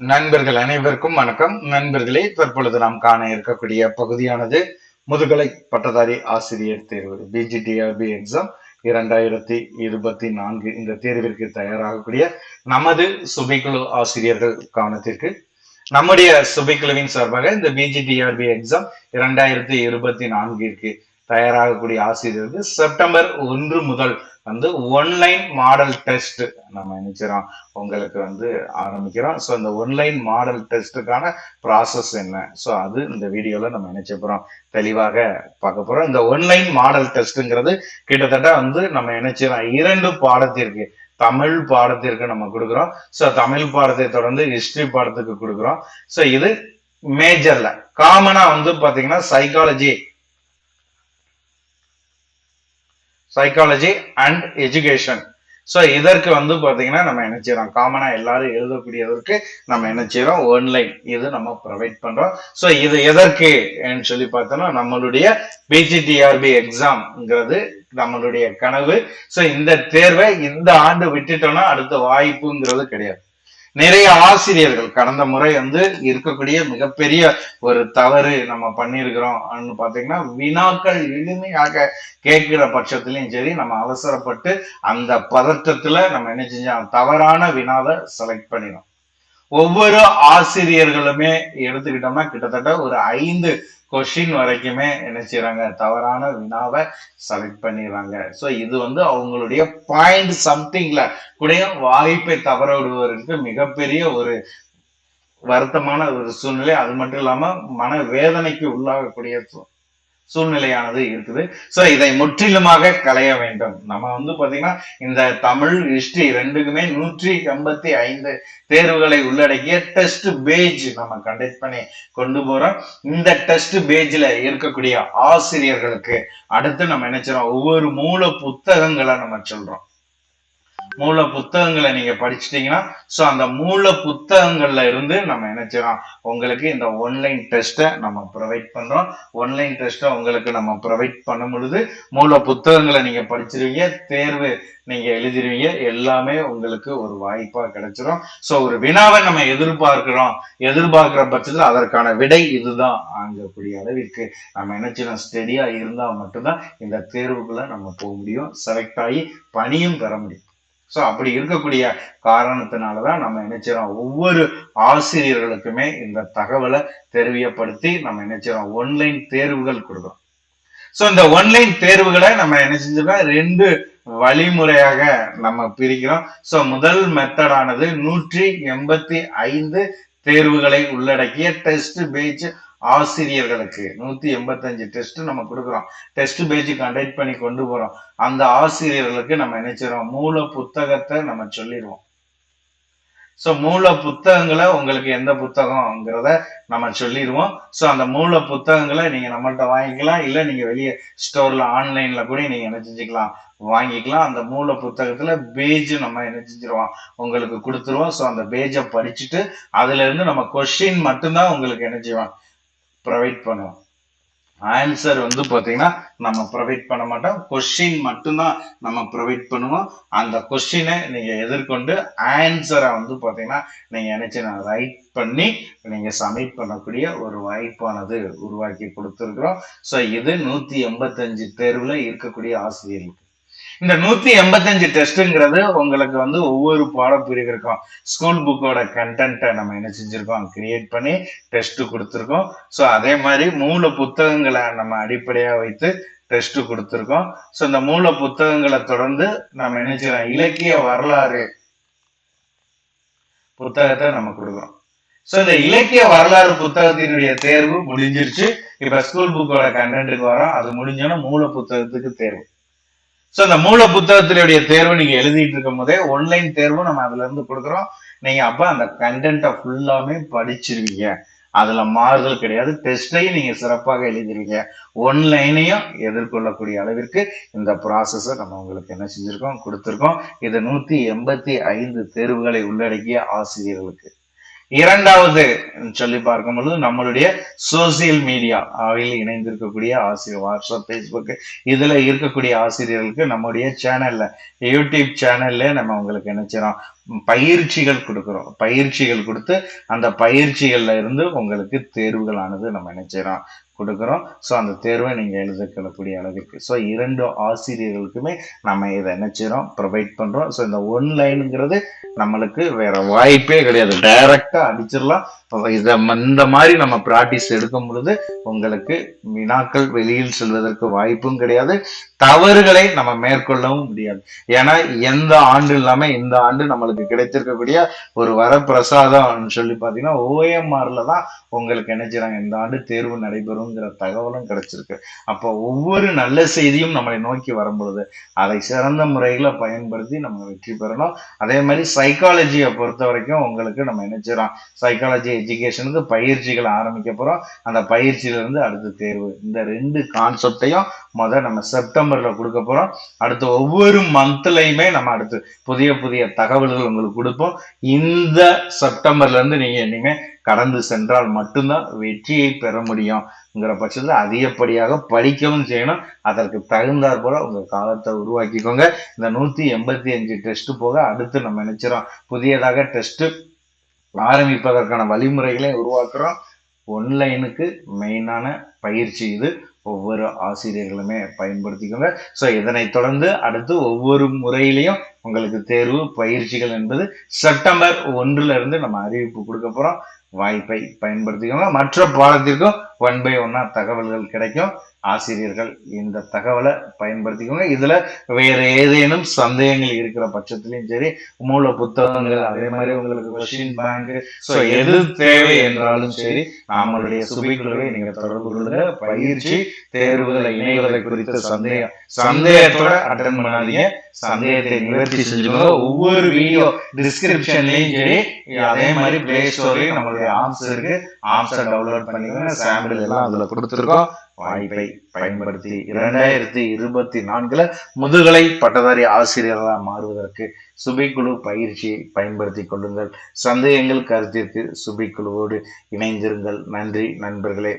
நண்பர்கள் அனைவருக்கும் வணக்கம். நண்பர்களே தற்பொழுது நாம் காண இருக்கக்கூடிய பகுதியானது முதுகலை பட்டதாரி ஆசிரியர் தேர்வு பிஜிடிஆர்பி எக்ஸாம் இரண்டாயிரத்தி இருபத்தி நான்கு இந்த தேர்விற்கு தயாராகக்கூடிய நமது சுபைக்குழு ஆசிரியர்கள் கவனத்திற்கு நம்முடைய சுபைக்குழுவின் சார்பாக இந்த பிஜிடிஆர்பி எக்ஸாம் இரண்டாயிரத்தி இருபத்தி நான்கிற்கு தயாராகக்கூடிய ஆசிரியர்கள். செப்டம்பர் ஒன்று முதல் வந்து ஒன்லைன் மாடல் டெஸ்ட் நம்ம நினைச்சிரோம் உங்களுக்கு வந்து ஆரம்பிக்கிறோம். ஸோ இந்த ஒன்லைன் மாடல் டெஸ்ட்டுக்கான ப்ராசஸ் என்ன? ஸோ அது இந்த வீடியோவில் நம்ம நினைச்ச போகிறோம் தெளிவாக பார்க்க போகிறோம் இந்த ஒன்லைன் மாடல் டெஸ்ட்டுங்கிறது கிட்டத்தட்ட வந்து நம்ம நினைச்சிரோம் இரண்டு பாடத்திற்கு தமிழ் பாடத்திற்கு நம்ம கொடுக்குறோம். ஸோ தமிழ் பாடத்தை தொடர்ந்து ஹிஸ்டரி பாடத்துக்கு கொடுக்குறோம். ஸோ இது மேஜர்ல காமனா வந்து பாத்தீங்கன்னா psychology psychology and education so இதற்கு வந்து பார்த்தீங்கன்னா நம்ம என்ன செய்யறோம்? காமனா எல்லாரும் எழுதக்கூடியதற்கு நம்ம என்ன செய்யறோம்? ஒன்லைன் இது நம்ம ப்ரொவைட் பண்றோம். ஸோ இது எதற்கு சொல்லி பார்த்தோம்னா நம்மளுடைய பிஜிடிஆர்பி எக்ஸாம்ங்கிறது நம்மளுடைய கனவு. ஸோ இந்த தேர்வை இந்த ஆண்டு விட்டுட்டோம்னா அடுத்த வாய்ப்புங்கிறது கிடையாது. நிறைய ஆசிரியர்கள் கடந்த முறை வந்து இருக்கக்கூடிய மிகப்பெரிய ஒரு தவறு நம்ம பண்ணியிருக்கிறோம் பார்த்தீங்கன்னா வினாக்கள் எளிமையாக கேட்கிற பட்சத்திலையும் சரி நம்ம அவசரப்பட்டு அந்த பதற்றத்துல நம்ம என்ன செஞ்சோம்? தவறான வினாவை செலக்ட் பண்ணிடும் ஒவ்வொரு ஆசிரியர்களுமே எடுத்துக்கிட்டோம்னா கிட்டத்தட்ட ஒரு ஐந்து கொஷின் வரைக்குமே என்ன செய்யறாங்க தவறான வினாவை செலக்ட் பண்ணிடுறாங்க. ஸோ இது வந்து அவங்களுடைய பாயிண்ட் சம்திங்ல கூட வாய்ப்பை தவற விடுவதற்கு மிகப்பெரிய ஒரு வருத்தமான ஒரு சூழ்நிலை. அது மட்டும் இல்லாம மன வேதனைக்கு உள்ளாகக்கூடிய சூழ்நிலையானது இருக்குது. சோ இதை முற்றிலுமாக களைய வேண்டும். நம்ம வந்து பாத்தீங்கன்னா இந்த தமிழ் ஹிஸ்டரி ரெண்டுக்குமே நூற்றி எண்பத்தி ஐந்து தேர்வுகளை உள்ளடக்கிய டெஸ்ட் பேஜ் நம்ம கண்டக்ட் பண்ணி கொண்டு போறோம். இந்த டெஸ்ட் பேஜ்ல இருக்கக்கூடிய ஆசிரியர்களுக்கு அடுத்து நம்ம நினைச்சிரோம் ஒவ்வொரு மூல புத்தகங்களை நம்ம சொல்றோம். மூல புத்தகங்களை நீங்க படிச்சிட்டீங்கன்னா ஸோ அந்த மூல புத்தகங்கள்ல இருந்து நம்ம நினைச்சிடறோம் உங்களுக்கு இந்த ஒன்லைன் டெஸ்ட்டை நம்ம ப்ரொவைட் பண்றோம். ஒன்லைன் டெஸ்ட்டை உங்களுக்கு நம்ம ப்ரொவைட் பண்ணும் பொழுது மூல புத்தகங்களை நீங்க படிச்சிருவீங்க தேர்வு நீங்க எழுதிருவீங்க எல்லாமே உங்களுக்கு ஒரு வாய்ப்பா கிடைச்சிரும். ஸோ ஒரு வினாவை நம்ம எதிர்பார்க்கிறோம் எதிர்பார்க்கிற பட்சத்தில் அதற்கான விடை இதுதான் ஆங்கக்கூடிய அளவிற்கு. நம்ம நினைச்சிடும் ஸ்டெடியா இருந்தா மட்டும்தான் இந்த தேர்வுக்குள்ள நம்ம போக முடியும். செலக்ட் ஆகி பணியும் பெற முடியும். ஸோ அப்படி இருக்கக்கூடிய காரணத்தினாலதான் நம்ம நினைச்சிடறோம் ஒவ்வொரு ஆசிரியர்களுக்குமே இந்த தகவலை தெரியப்படுத்தி நம்ம நினைச்சிடறோம் ஒன்லைன் தேர்வுகள் கொடுக்குறோம். ஸோ இந்த ஒன்லைன் தேர்வுகளை நம்ம என்ன செஞ்சிருக்கோம்? ரெண்டு வழிமுறையாக நம்ம பிரிக்கிறோம். ஸோ முதல் மெத்தடானது நூற்றி எண்பத்தி ஐந்து தேர்வுகளை உள்ளடக்கிய டெஸ்ட் பேஜ் ஆசிரியர்களுக்கு நூத்தி எண்பத்தஞ்சு டெஸ்ட் நம்ம கொடுக்குறோம். டெஸ்ட் பேஜ் கண்டக்ட் பண்ணி கொண்டு போறோம். அந்த ஆசிரியர்களுக்கு நம்ம நினைச்சிடறோம் மூல புத்தகத்தை நம்ம சொல்லிடுவோம். ஸோ மூல புத்தகங்களை உங்களுக்கு எந்த புத்தகம்ங்கிறத நம்ம சொல்லிடுவோம். ஸோ அந்த மூல புத்தகங்களை நீங்க நம்மள்கிட்ட வாங்கிக்கலாம். இல்லை நீங்க வெளியே ஸ்டோர்ல ஆன்லைன்ல கூட நீங்க என்ன செஞ்சுக்கலாம்? வாங்கிக்கலாம். அந்த மூல புத்தகத்துல பேஜ் நம்ம என்ன செஞ்சிருவோம்? உங்களுக்கு கொடுத்துருவோம். ஸோ அந்த பேஜை படிச்சுட்டு அதுல இருந்து நம்ம கொஷின் மட்டும்தான் உங்களுக்கு என்ன செய்வோம்? ப்ரொவைட் பண்ணுவோம். ஆன்சர் வந்து பார்த்தீங்கன்னா நம்ம ப்ரொவைட் பண்ண மாட்டோம். கொஸ்டின் மட்டும்தான் நம்ம ப்ரொவைட் பண்ணுவோம். அந்த கொஸ்டினை நீங்கள் எதிர்கொண்டு ஆன்சரை வந்து பார்த்தீங்கன்னா நீங்கள் நினச்சி நான் ரைட் பண்ணி நீங்கள் சப்மிட் பண்ணக்கூடிய ஒரு வாய்ப்பானது உருவாக்கி கொடுத்துருக்குறோம். ஸோ இது நூற்றி எண்பத்தஞ்சு தேர்வில் இருக்கக்கூடிய ஆசிரியர்களுக்கு. இந்த நூத்தி எண்பத்தஞ்சு டெஸ்ட்ங்கிறது உங்களுக்கு வந்து ஒவ்வொரு பாடப்பிரிவிற்கும் ஸ்கூல் புக்கோட கண்டென்ட்டை நம்ம என்ன செஞ்சிருக்கோம்? கிரியேட் பண்ணி டெஸ்ட் கொடுத்துருக்கோம். ஸோ அதே மாதிரி மூல புத்தகங்களை நம்ம அடிப்படையாக வைத்து டெஸ்ட் கொடுத்துருக்கோம். ஸோ இந்த மூல புத்தகங்களை தொடர்ந்து நம்ம என்ன செய்யறோம் இலக்கிய வரலாறு புத்தகத்தை நம்ம கொடுக்குறோம் ஸோ இந்த இலக்கிய வரலாறு புத்தகத்தினுடைய தேர்வு முடிஞ்சிருச்சு. இப்போ ஸ்கூல் புக்கோட கண்டென்ட்டுக்கு வரோம். அது முடிஞ்சோன்னா மூல புத்தகத்துக்கு தேர்வு. ஸோ அந்த மூல புத்தகத்தினுடைய தேர்வு நீங்க எழுதிட்டு இருக்கும் போதே ஒன்லைன் தேர்வு நம்ம அதுல இருந்து கொடுக்குறோம். நீங்க அப்ப அந்த கண்டென்ட்டை ஃபுல்லாமே படிச்சிருவீங்க. அதுல மாறுதல் கிடையாது. டெஸ்டையும் நீங்க சிறப்பாக எழுதிருவீங்க. ஒன்லைனையும் எதிர்கொள்ளக்கூடிய அளவிற்கு இந்த ப்ராசஸை நம்ம உங்களுக்கு என்ன செஞ்சிருக்கோம்? கொடுத்துருக்கோம். இது நூத்தி எண்பத்தி ஐந்து தேர்வுகளை உள்ளடக்கிய ஆசிரியர்களுக்கு. இரண்டாவது சொல்லி பார்க்கும் பொழுது நம்மளுடைய சோசியல் மீடியா அவையில் இணைந்திருக்கக்கூடிய ஆசிரியர் வாட்ஸ்அப் ஃபேஸ்புக் இதுல இருக்கக்கூடிய ஆசிரியர்களுக்கு நம்முடைய சேனல்ல யூடியூப் சேனல்ல நம்ம உங்களுக்கு என்ன பயிற்சிகள் கொடுக்குறோம். பயிற்சிகள் கொடுத்து அந்த பயிற்சிகள்ல இருந்து உங்களுக்கு தேர்வுகளானது நம்ம என்ன செய்றோம் கொடுக்குறோம். ஸோ அந்த தேர்வை நீங்கள் எழுதிக்கொள்ளக்கூடிய அளவிற்கு. ஸோ இரண்டு ஆசிரியர்களுக்குமே நம்ம இதை என்ன ப்ரொவைட் பண்ணுறோம் ஸோ இந்த ஒன் லைனுங்கிறது நம்மளுக்கு வேற வாய்ப்பே கிடையாது. டைரக்டா அடிச்சிடலாம். இதை இந்த மாதிரி நம்ம ப்ராக்டிஸ் எடுக்கும் பொழுது உங்களுக்கு வினாக்கள் வெளியில் செல்வதற்கு வாய்ப்பும் கிடையாது. தவறுகளை நம்ம மேற்கொள்ளவும் முடியாது. ஏன்னா எந்த ஆண்டு இல்லாமல் இந்த ஆண்டு நம்மளுக்கு கிடைத்திருக்கக்கூடிய ஒரு வரப்பிரசாதம் சொல்லி பார்த்தீங்கன்னா ஓஎம்ஆரில் தான் உங்களுக்கு என்ன இந்த ஆண்டு தேர்வு நடைபெறும் வரணுங்கிற தகவலும் கிடைச்சிருக்கு. அப்போ ஒவ்வொரு நல்ல செய்தியும் நம்மளை நோக்கி வரும்பொழுது அதை சிறந்த முறைகளை பயன்படுத்தி நம்ம வெற்றி பெறணும். அதே மாதிரி சைக்காலஜியை பொறுத்த வரைக்கும் உங்களுக்கு நம்ம என்ன சைக்காலஜி எஜுகேஷனுக்கு பயிற்சிகளை ஆரம்பிக்க போகிறோம் அந்த பயிற்சியிலேருந்து அடுத்த தேர்வு. இந்த ரெண்டு கான்செப்டையும் முத நம்ம செப்டம்பர்ல கொடுக்க போகிறோம் அடுத்து ஒவ்வொரு மந்த்லையுமே நம்ம அடுத்து புதிய புதிய தகவல்கள் உங்களுக்கு கொடுப்போம். இந்த செப்டம்பர்ல இருந்து இனிமேல் கடந்து சென்றால் மட்டும்தான் வெற்றியை பெற முடியும்ங்கிற பட்சத்தில் அதிகப்படியாக படிக்கவும் செய்யணும். அதற்கு தகுந்தாற் போல உங்க காலத்தை உருவாக்கிக்கோங்க. இந்த நூத்தி எண்பத்தி அஞ்சு டெஸ்ட் போக அடுத்து நம்ம நினைச்சிரோம் புதியதாக டெஸ்ட் ஆரம்பிப்பதற்கான வழிமுறைகளை உருவாக்குறோம். ஒன்லைனுக்கு மெயினான பயிற்சி இது. ஒவ்வொரு ஆசிரியர்களுமே பயன்படுத்திக்கோங்க. ஸோ இதனைத் தொடர்ந்து அடுத்து ஒவ்வொரு முறையிலையும் உங்களுக்கு தேர்வு பயிற்சிகள் என்பது செப்டம்பர் ஒன்றுல இருந்து நம்ம அறிவிப்பு கொடுக்க போறோம். வாய்ப்பை பயன்படுத்திக்கோங்க. மற்ற பாடத்திற்கும் ஒன் பை ஒன்னா தகவல்கள் கிடைக்கும். ஆசிரியர்கள் இந்த தகவலை பயன்படுத்திக்கோங்க. இதுல வேற ஏதேனும் சந்தேகங்கள் இருக்கிற பட்சத்திலையும் சரி மூல புத்தகங்கள் அதே மாதிரி உங்களுக்கு கொஸ்டின் பேங்க் ஸோ எது தேவை என்றாலும் சரி நம்மளுடைய சுபிக்குழுவை நீங்க தொடர்பு கொள்ளுங்க. பயிற்சி தேர்வுகளை இணைவதை குறித்த சந்தேகம். சந்தேகத்தோட அட்டன் பண்ணாதீங்க. சந்தேகத்தை நிவர்த்தி செஞ்சுக்கோங்க. ஒவ்வொரு வீடியோ டிஸ்கிரிப்ஷன்லையும் சரி அதே மாதிரி பிளே ஸ்டோர்லயும் நம்மளுடைய ஆம்சருக்கு இருக்கு. டவுன்லோட் பண்ணிக்கோங்க. நாங்கள் எல்லாம் அதுல கொடுத்துருக்கோம். வாய்ப்பை பயன்படுத்தி இரண்டாயிரத்தி இருபத்தி நான்குல முதுகலை பட்டதாரி ஆசிரியர்களாக மாறுவதற்கு சுபிக்குழு பயிற்சியை பயன்படுத்தி கொள்ளுங்கள். சந்தேகங்கள் கருத்திற்கு சுபிக்குழுவோடு இணைந்திருங்கள். நன்றி நண்பர்களே.